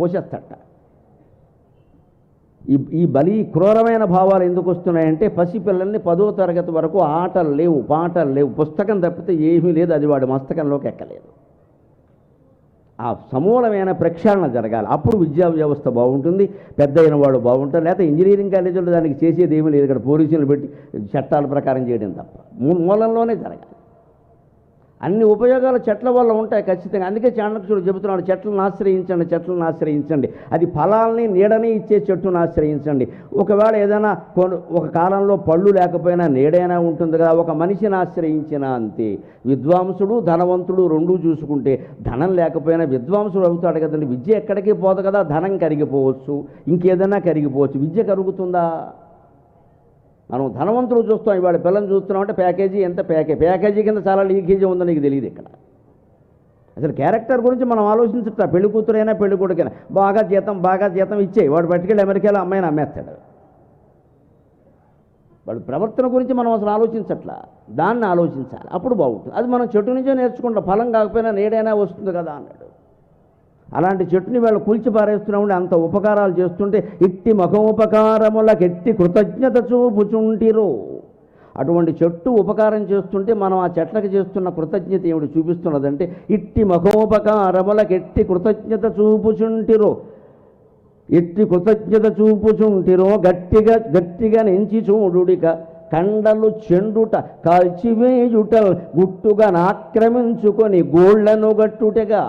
పోసేస్తాడట. ఈ ఈ బలి క్రూరమైన భావాలు ఎందుకు వస్తున్నాయంటే పసిపిల్లల్ని పదో తరగతి వరకు ఆటలు లేవు పాటలు లేవు పుస్తకం తప్పితే ఏమీ లేదు అది వాడి మస్తకంలోకి ఎక్కలేదు. ఆ సమూలమైన ప్రక్షాళన జరగాలి. అప్పుడు విద్యా వ్యవస్థ బాగుంటుంది పెద్ద అయిన వాడు బాగుంటాడు లేకపోతే ఇంజనీరింగ్ కాలేజీలో దానికి చేసేది ఏమీ లేదు ఇక్కడ పోలీసులు పెట్టి చట్టాల ప్రకారం చేయడం తప్ప. మూ- మూలంలోనే జరగాలి. అన్ని ఉపయోగాలు చెట్ల వల్ల ఉంటాయి ఖచ్చితంగా. అందుకే చాణక్యుడు చెబుతున్నాడు చెట్లను ఆశ్రయించండి చెట్లను ఆశ్రయించండి. అది ఫలాల్ని నీడని ఇచ్చే చెట్టును ఆశ్రయించండి. ఒకవేళ ఏదైనా ఒక కాలంలో పళ్ళు లేకపోయినా నీడైనా ఉంటుంది కదా ఒక మనిషిని ఆశ్రయించినా అంతే. విద్వాంసుడు ధనవంతుడు రెండూ చూసుకుంటే ధనం లేకపోయినా విద్వాంసుడు అవుతాడు కదండి. విద్య ఎక్కడికి పోదు కదా ధనం కరిగిపోవచ్చు. ఇంకేదైనా కరిగిపోవచ్చు. విద్య కరుగుతుందా? మనం ధనవంతులు చూస్తాం ఇవాళ పిల్లల్ని చూస్తున్నాం అంటే ప్యాకేజీ ఎంత? ప్యాకే ప్యాకేజీ కింద చాలా లీకేజీ ఉందో నీకు తెలియదు ఇక్కడ. అసలు క్యారెక్టర్ గురించి మనం ఆలోచించట పెళ్ళి కూతురైనా పెళ్ళి కొడుకైనా. బాగా జీతం బాగా జీతం ఇచ్చేయి వాడు పట్టుకెళ్ళి అమెరికాలో అమ్మాయిని అమ్మేస్తాడు. వాడు ప్రవర్తన గురించి మనం అసలు ఆలోచించట్లా. దాన్ని ఆలోచించాలి. అప్పుడు బాగుంటుంది. అది మనం చెట్టు నుంచే నేర్చుకుంటాం. ఫలం కాకపోయినా నేడైనా వస్తుంది కదా అన్నాడు. అలాంటి చెట్టుని వాళ్ళు కూల్చి పారేస్తున్నామండి అంత ఉపకారాలు చేస్తుంటే ఇట్టి మఖోపకారములకు ఎట్టి కృతజ్ఞత చూపుచుంటిరు. అటువంటి చెట్టు ఉపకారం చేస్తుంటే మనం ఆ చెట్లకు చేస్తున్న కృతజ్ఞత ఏమిటి చూపిస్తున్నదంటే ఇట్టి మఖోపకారములకు ఎట్టి కృతజ్ఞత చూపుచుంటిరు. ఎట్టి కృతజ్ఞత చూపుచుంటిరో గట్టిగా గట్టిగా నెంచి చూడుడిక కండలు చెండుట కాల్చివేయుట గుట్టుగా ఆక్రమించుకొని గోళ్ళను గట్టుటగా.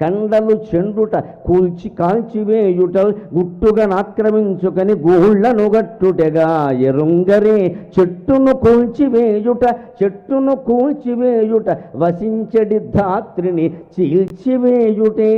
కండలు చెండుట కూల్చి కాల్చివేయుట గుట్టుగా ఆక్రమించుకని గోళ్ళను గట్టుటగా ఎరుంగరే చెట్టును కూల్చివేయుట చెట్టును కూల్చివేయుట వసించడి ధాత్రిని చీల్చివేయుటే.